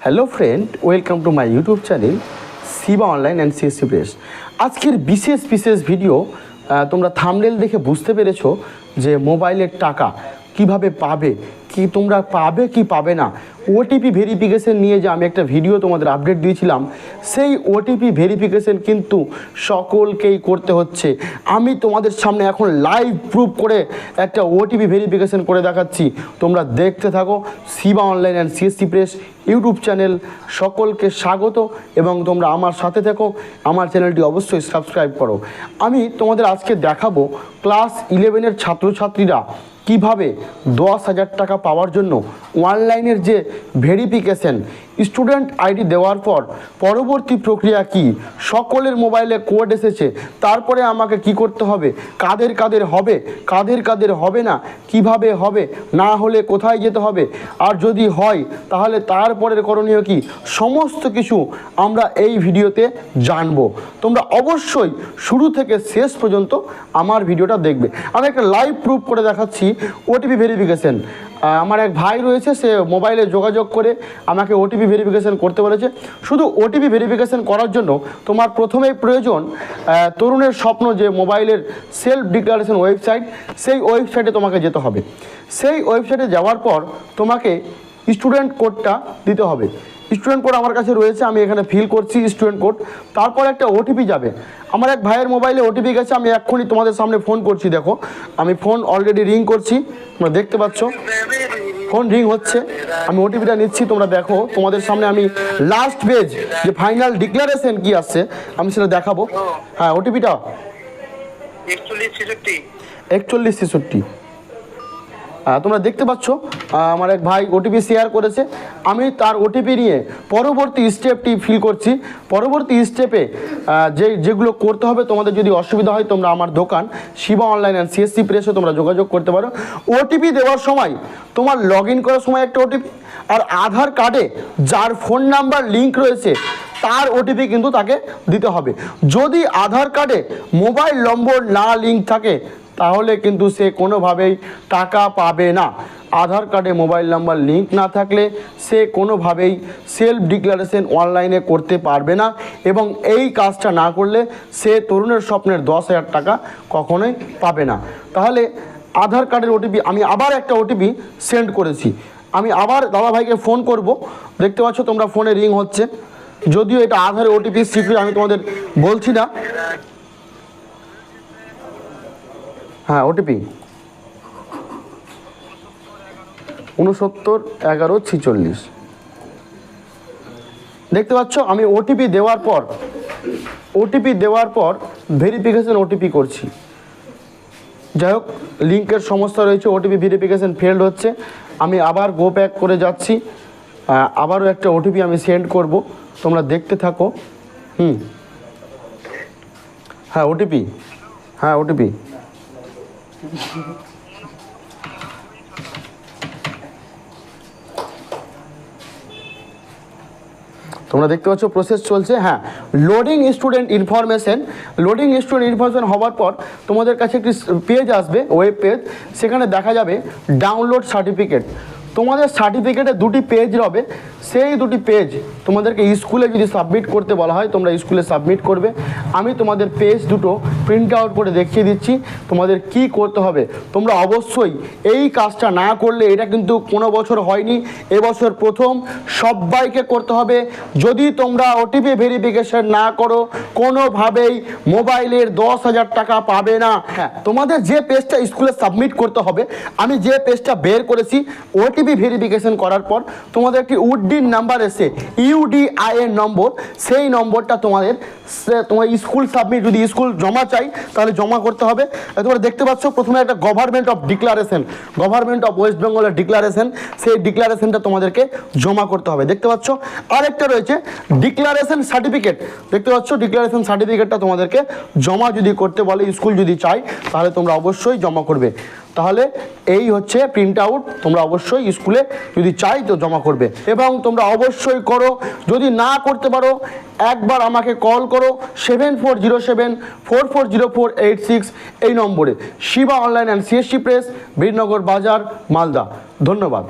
Hello friend welcome to my YouTube channel Siba online and CSC press আজকের বিশেষ বিশেষ video তোমরা thumbnail দেখে বুঝতে পেরেছ যে মোবাইলের টাকা কীভাবে পাবে? কি তোমরা পাবে, কি পাবে না? ওটিপি ভেরিফিকেশন নিয়ে যে আমি একটা ভিডিও তোমাদের আপডেট দিয়েছিলাম, সেই ওটিপি ভেরিফিকেশন কিন্তু সকলকেই করতে হচ্ছে। আমি তোমাদের সামনে এখন লাইভ প্রুফ করে একটা ওটিপি ভেরিফিকেশন করে দেখাচ্ছি। তোমরা দেখতে থাকো Siba online and CSC press YouTube channel সকলকে স্বাগত এবং তোমরা আমার সাথে থেকো। আমার চ্যানেলটি অবশ্যই সাবস্ক্রাইব করো। আমি তোমাদের আজকে দেখাবো ক্লাস ইলেভেনের ছাত্রছাত্রীরা কীভাবে দশ হাজার টাকা পাওয়ার জন্য অনলাইনের যে ভেরিফিকেশন, স্টুডেন্ট আইডি দেওয়ার পর পরবর্তী প্রক্রিয়া কি? সকলের মোবাইলে কোড এসেছে, তারপরে আমাকে কি করতে হবে? কাদের কাদের হবে? কাদের কাদের হবে না? কীভাবে হবে? না হলে কোথায় যেতে হবে? আর যদি হয়, তাহলে তারপরের করণীয় কি? সমস্ত কিছু আমরা এই ভিডিওতে জানব। তোমরা অবশ্যই শুরু থেকে শেষ পর্যন্ত আমার ভিডিওটা দেখবে। আমি একটা লাইভ প্রুফ করে দেখাচ্ছি ওটিপি ভেরিফিকেশন আমার এক ভাই রয়েছে, সে মোবাইলে যোগাযোগ করে আমাকে ওটিপি ভেরিফিকেশান করতে বলেছে। শুধু ওটিপি ভেরিফিকেশান করার জন্য তোমার প্রথমেই প্রয়োজন তরুণের স্বপ্ন যে মোবাইলের সেলফ ডিক্লারেশন ওয়েবসাইট সেই ওয়েবসাইটে তোমাকে যেতে হবে। সেই ওয়েবসাইটে যাওয়ার পর তোমাকে স্টুডেন্ট কোডটা দিতে হবে। স্টুডেন্ট কোড আমার কাছে রয়েছে আমি এখানে ফিল করছি স্টুডেন্ট কোড। তারপর একটা ওটিপি যাবে। আমার এক ভাইয়ের মোবাইলে ওটিপি গেছে আমি এক্ষুনি তোমাদের সামনে ফোন করছি দেখো। আমি ফোন অলরেডি রিং করছি তোমরা দেখতে পাচ্ছ। ফোন রিং হচ্ছে আমি ওটিপিটা নিচ্ছি তোমরা দেখো। তোমাদের সামনে আমি লাস্ট পেজ যে ফাইনাল ডিক্লারেশন কি আসছে আমি সেটা দেখাবো। হ্যাঁ ওটিপিটা একচল্লিশ ছেষট্টি। একচল্লিশ ছেষট্টি। তোমরা দেখতে পাচ্ছ আমার এক ভাই ওটিপি শেয়ার করেছে। আমি তার ওটিপি নিয়ে পরবর্তী স্টেপটি ফিল করছি। পরবর্তী স্টেপে যে, যেগুলো করতে হবে, তোমাদের যদি অসুবিধা হয়, তোমরা আমার দোকান শিবা অনলাইন অ্যান্ড সিএসসি প্রেসে তোমরা যোগাযোগ করতে পারো। ওটিপি দেওয়ার সময়, তোমার লগ ইন করার সময় একটা ওটিপি আর আধার কার্ডে যার ফোন নাম্বার লিঙ্ক রয়েছে, তার ওটিপি কিন্তু তাকে দিতে হবে। যদি আধার কার্ডে মোবাইল নম্বর না লিঙ্ক থাকে, তাহলে কিন্তু সে কোনোভাবেই টাকা পাবে না। আধার কার্ডে মোবাইল নাম্বার লিঙ্ক না থাকলে সে কোনোভাবেই সেলফ ডিক্লারেশন অনলাইনে করতে পারবে না এবং এই কাজটা না করলে সে তরুণের স্বপ্নের দশ হাজার টাকা কখনোই পাবে না। তাহলে আধার কার্ডের ওটিপি আমি আবার একটা ওটিপি সেন্ড করেছি। আমি আবার দাদা ভাইকে ফোন করব। দেখতে পাচ্ছ তোমরা ফোনে রিং হচ্ছে। যদিও এটা আধারের ওটিপি সিক্রেট আমি তোমাদের বলছি না। হ্যাঁ ওটিপি উনসত্তর এগারো, ছিচল্লিশ। দেখতে পাচ্ছ, আমি ওটিপি দেওয়ার পর ওটিপি দেওয়ার পর ভেরিফিকেশন ওটিপি করছি। যাই হোক লিঙ্কের সমস্যা রয়েছে ওটিপি ভেরিফিকেশন ফেল্ড হচ্ছে। আমি আবার গো ব্যাক করে যাচ্ছি। আবারও একটা ওটিপি আমি সেন্ড করব। তোমরা দেখতে থাকো। হুম। হ্যাঁ ওটিপি হ্যাঁ ওটিপি তোমরা দেখতে পাচ্ছ প্রসেস চলছে। হ্যাঁ loading student information loading student information হওয়ার পর তোমাদের কাছে একটি পেজ আসবে ওয়েব পেজ সেখানে দেখা যাবে ডাউনলোড সার্টিফিকেট তোমাদের সার্টিফিকেটে দুটি পেজ হবে সেই দুটি পেজ তোমাদেরকে স্কুলে যদি সাবমিট করতে বলা হয়, তোমরা স্কুলে সাবমিট করবে। আমি তোমাদের পেজ দুটো প্রিন্ট আউট করে দেখিয়ে দিচ্ছি, তোমাদের কি করতে হবে। তোমরা অবশ্যই এই কাজটা না করলে এটা কিন্তু কোনো বছর হয়নি এবছর প্রথম সবাইকে করতে হবে। যদি তোমরা ওটিপি ভেরিফিকেশন না করো, কোনোভাবেই মোবাইলের দশ হাজার টাকা পাবে না। হ্যাঁ তোমাদের যে পেজটা স্কুলে সাবমিট করতে হবে, আমি যে পেজটা বের করেছি ওটিপি ভেরিফিকেশন করার পর তোমাদের একটি উডডিন নাম্বার এসে ইউডিআই এর নম্বর সেই নম্বরটা তোমাদের তোমার স্কুল সাবমিট যদি স্কুল জমা চাই, তাহলে জমা করতে হবে। তোমরা দেখতে পাচ্ছ, প্রথমে একটা government of declaration government of west বেঙ্গলের ডিক্লারেশন সেই ডিক্লারেশনটা তোমাদেরকে জমা করতে হবে। দেখতে পাচ্ছ, আরেকটা রয়েছে ডিক্লারেশন সার্টিফিকেট দেখতে পাচ্ছ ডিক্লারেশন সার্টিফিকেটটা তোমাদেরকে জমা যদি করতে বলে স্কুল যদি চাই তাহলে তোমরা অবশ্যই জমা করবে। তাহলে এই হচ্ছে প্রিন্ট আউট তোমরা অবশ্যই স্কুলে যদি চাই তো জমা করবে। এবং তোমরা অবশ্যই করো, যদি না করতে পারো, একবার আমাকে কল করো seven four zero seven four four zero four eight six এই নম্বরে। Shiba online and CSC press Birnagar বাজার, মালদা। ধন্যবাদ।